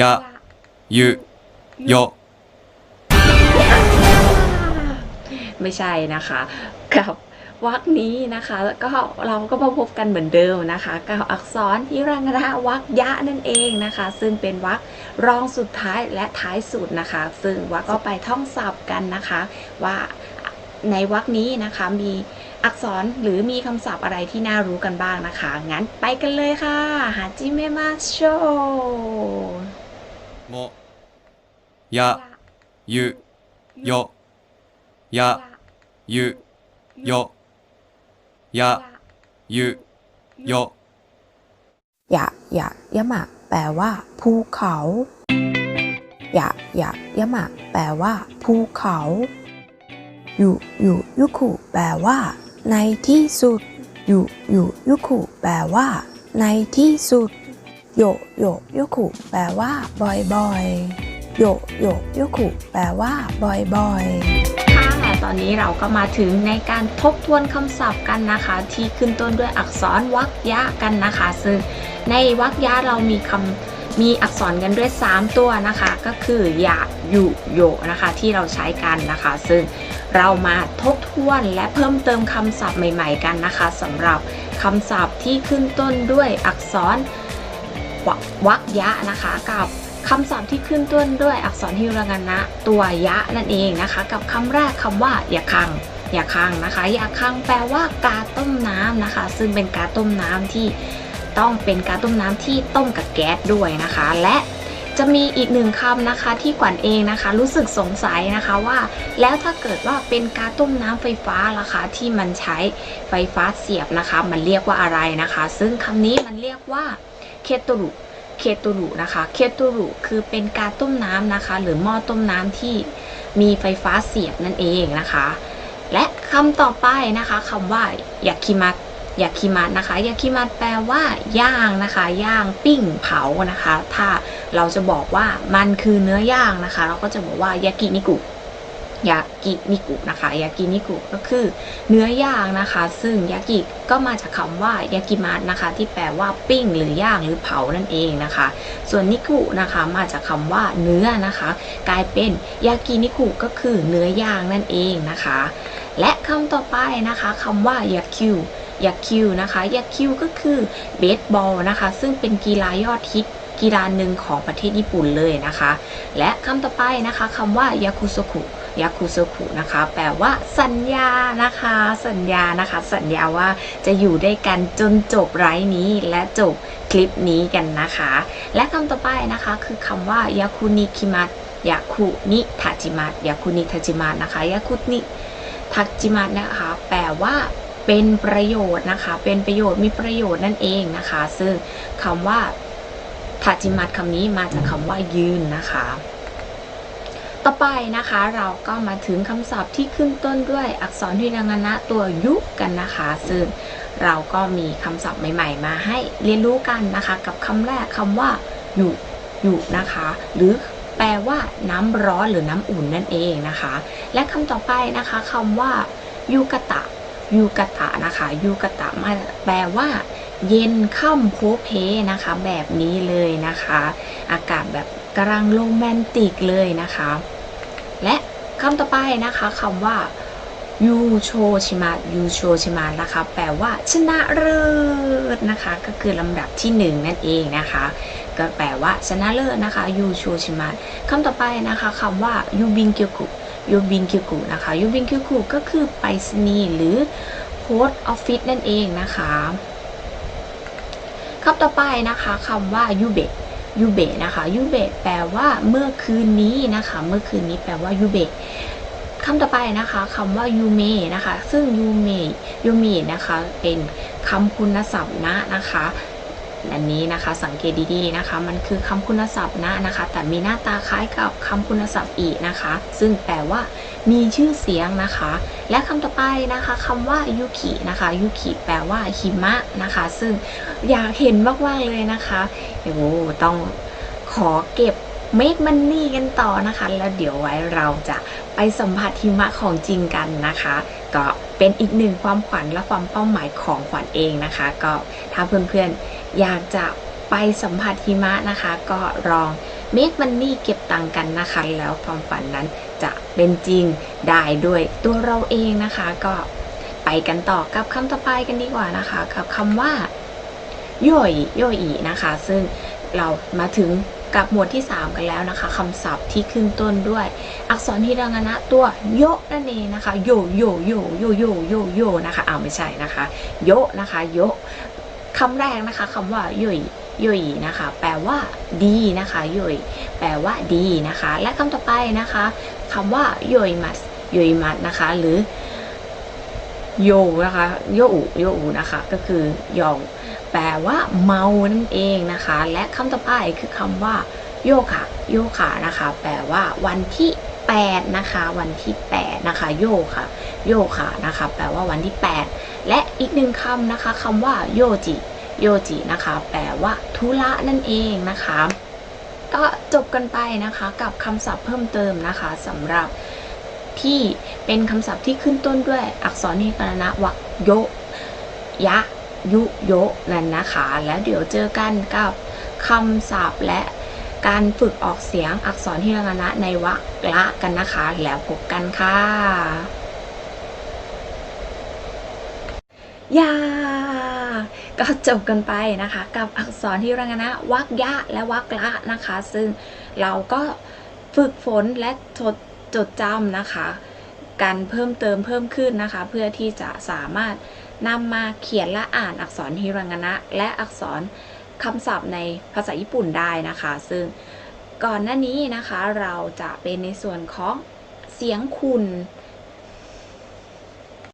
ยะยุโยไม่ใช่นะคะกับวักนี้นะคะก็เราก็มาพบกันเหมือนเดิมนะคะกับอักษรฮิรังระวักยะนั่นเองนะคะ ซึ่งเป็นวักรองสุดท้ายและท้ายสุดนะคะ ซึ่งวักก็ไปท่องศัพท์กันนะคะ ว่าในวักนี้นะคะมีอักษรหรือมีคำศัพท์อะไรที่น่ารู้กันบ้างนะคะ งั้นไปกันเลยค่ะหาจิเมมาโช โมยะยุโยยะยุโยยะยุโยยะยะยะมะแปลว่า ภูเขายะยะยะมะแปลว่า ภูเขาอยู่อยู่ยุคุแปลว่า ในที่สุดอยู่อยู่ยุคุแปลว่า ในที่สุด โยโยโยคุแปลว่า บ่อยบ่อยโยโยคุแปลว่า บ่อยบ่อยค่ะตอนนี้เราก็มาถึงในการทบทวนคำศัพท์กันนะคะ ที่ขึ้นต้นด้วยอักษรวรรคยะกันนะคะ ซึ่งในวรรคยะเรามีคำมีอักษรกันด้วย 3 ตัวนะคะ ก็คือยะยุโยนะคะที่เราใช้กันนะคะ ซึ่งเรามาทบทวนและเพิ่มเติมคำศัพท์ใหม่ ๆ กันนะคะสำหรับคำศัพท์ที่ขึ้นต้นด้วยอักษร ววรรคยะนะคะ กับคำศัพท์ที่ขึ้นต้นด้วยอักษรฮิรังานะ ตัวยะนั่นเองนะคะ กับคำแรกคำว่าอย่าคังอย่าคังนะคะอย่าคังแปลว่ากาต้มน้ำนะคะ ซึ่งเป็นกาต้มน้ำที่ต้องเป็นกาต้มน้ำที่ต้มกับแก๊สด้วยนะคะ และจะมีอีกหนึ่งคำนะคะที่ขวัญเองนะคะ รู้สึกสงสัยนะคะว่า แล้วถ้าเกิดว่าเป็นกาต้มน้ำไฟฟ้าล่ะคะที่มันใช้ไฟฟ้าเสียบนะคะ มันเรียกว่าอะไรนะคะ ซึ่งคำนี้มันเรียกว่า เคตุรุเคตุรุนะคะเคตุรุคือเป็นการต้มน้ำนะคะ หรือหม้อต้มน้ำที่มีไฟฟ้าเสียบนั่นเองนะคะ และคำต่อไปนะคะคำว่ายาคิมัตยาคิมัตนะคะยาคิมัตแปลว่าย่างนะคะย่างปิ้งเผานะคะ ถ้าเราจะบอกว่ามันคือเนื้อย่างนะคะ เราก็จะบอกว่ายากินิกุ ยากินิกุนะคะยากินิกุก็คือเนื้อย่างนะคะ ซึ่งยากิก็มาจากคำว่ายากิมัตนะคะ ที่แปลว่าปิ้งหรือย่างหรือเผานั่นเองนะคะ ส่วนนิกุนะคะมาจากคำว่าเนื้อนะคะ กลายเป็นยากินิกุก็คือเนื้อย่างนั่นเองนะคะ และคำต่อไปนะคะคำว่ายาคิวยาคิวนะคะยาคิวก็คือเบสบอลนะคะ ซึ่งเป็นกีฬายอดฮิตกีฬาหนึ่งของประเทศญี่ปุ่นเลยนะคะ และคำต่อไปนะคะคำว่ายาคุโซคุ ยาคุโซคุนะคะ แปลว่าสัญญานะคะ สัญญานะคะ สัญญาว่าจะอยู่ด้วยกันจนจบไร้นี้และจบคลิปนี้กันนะคะ และคำต่อไปนะคะคือคำว่ายาคุนิคิมัตยาคุนิทาจิมัตยาคุนิทาจิมัตนะคะยาคุนิทาจิมัตนะคะ แปลว่าเป็นประโยชน์นะคะ เป็นประโยชน์มีประโยชน์นั่นเองนะคะ ซึ่งคำว่าทาจิมัตคำนี้มาจากคำว่ายืนนะคะ ต่อไปนะคะเราก็มาถึงคำศัพท์ที่ขึ้นต้นด้วยอักษรที่รังนะตัวยุกันนะคะ ซึ่งเราก็มีคำศัพท์ใหม่ ๆ มาให้เรียนรู้กันนะคะ กับคำแรกคำว่ายุยุนะคะ หรือแปลว่าน้ำร้อนหรือน้ำอุ่นนั่นเองนะคะ และคำต่อไปนะคะคำว่ายูกะตะยูกะตะนะคะยูกะตะมาแปลว่า เย็นค่ำโพเพนะคะ แบบนี้เลยนะคะ อากาศแบบกำลังโรแมนติกเลยนะคะ คำต่อไปนะคะคำว่ายูโชชิมะยูโชชิมะนะคะ แปลว่าชนะเลิศนะคะ ก็คือลำดับที่หนึ่งนั่นเองนะคะ ก็แปลว่าชนะเลิศนะคะยูโชชิมะคำต่อไปนะคะคำว่ายูบินเกียวกุยูบินเกียวกุนะคะยูบินเกียวกุก็คือไปรษณีย์หรือโพสต์ออฟฟิศนั่นเองนะคะคำต่อไปนะคะคำว่ายูเบะ ยูเบะนะคะยูเบะแปลว่าเมื่อคืนนี้นะคะ เมื่อคืนนี้แปลว่ายูเบะคำต่อไปนะคะคำว่ายูเมนะคะ ซึ่งยูเมยูเมนะคะ เป็นคำคุณศัพท์นะนะคะ อันนี้นะคะสังเกตดีๆนะคะ มันคือคำคุณศัพท์นะนะคะ แต่มีหน้าตาคล้ายกับคำคุณศัพท์อีนะคะ ซึ่งแปลว่ามีชื่อเสียงนะคะ และคำต่อไปนะคะคำว่ายุคินะคะยุคิแปลว่าหิมะนะคะ ซึ่งอยากเห็นมากๆเลยนะคะโอ้ต้องขอเก็บเมกมันนี่กันต่อนะคะ แล้วเดี๋ยวไว้เราจะไปสัมผัสหิมะของจริงกันนะคะ ก็เป็นอีกหนึ่งความฝันและความเป้าหมายของขวัญเองนะคะ ก็ถ้าเพื่อนๆ อยากจะไปสัมผัสหิมะนะคะ ก็ลอง make money เก็บตังกันนะคะ แล้วความฝันนั้นจะเป็นจริงได้ด้วยตัวเราเองนะคะ ก็ไปกันต่อกับคำต่อไปกันดีกว่านะคะ กับคำว่าโยยโยอีนะคะ ซึ่งเรามาถึงกับหมวดที่ 3 กันแล้วนะคะคำศัพท์ที่ขึ้นต้นด้วย อักษรฮิรางนะตัวโยนั่นเองนะคะโยโยโยโยโยโยโยนะคะอ้าวไม่ใช่นะคะ โยนะคะโย คำแรกนะคะคำว่าโยยโยยนะคะ แปลว่า ดีนะคะโยยแปลว่าดีนะคะ และคำต่อไปนะคะคำว่าโยยมัสโยยมัสนะคะ หรือโยนะคะโยอุโยอุนะคะ ก็คือยองแปลว่าเมานั่นเองนะคะ และคำต่อไปคือคำว่าโยคะโยคะนะคะ แปลว่าวันที่ 8 นะคะ วันที่ 8 นะคะ โยค่ะ โยค่ะนะคะ แปลว่าวันที่ 8 และอีกหนึ่งคำนะคะคำว่าโยจิ โยจินะคะ แปลว่าธุระนั่นเองนะคะ ก็จบกันไปนะคะกับคำศัพท์เพิ่มเติมนะคะสำหรับที่เป็นคำศัพท์ที่ขึ้นต้นด้วยอักษรนิกรณะวรรคโยยะ ยุโยนั่นนะคะ แล้วเดี๋ยวเจอกันกับคำศัพท์และ การฝึกออกเสียงอักษรฮิรางนะในวรรคละกันนะคะ แล้วพบกันค่ะ ยา ก็จบกันไปนะคะ กับอักษรฮิรางนะวรรคยะและวรรคละนะคะ ซึ่งเราก็ฝึกฝนและจดจดจำนะคะ การเพิ่มเติมเพิ่มขึ้นนะคะ เพื่อที่จะสามารถนำมาเขียนและอ่านอักษรฮิรังนะและอักษร คำศัพท์ในภาษาญี่ปุ่นได้นะคะ ซึ่งก่อนหน้านี้นะคะเราจะเป็นในส่วนของเสียงคุณ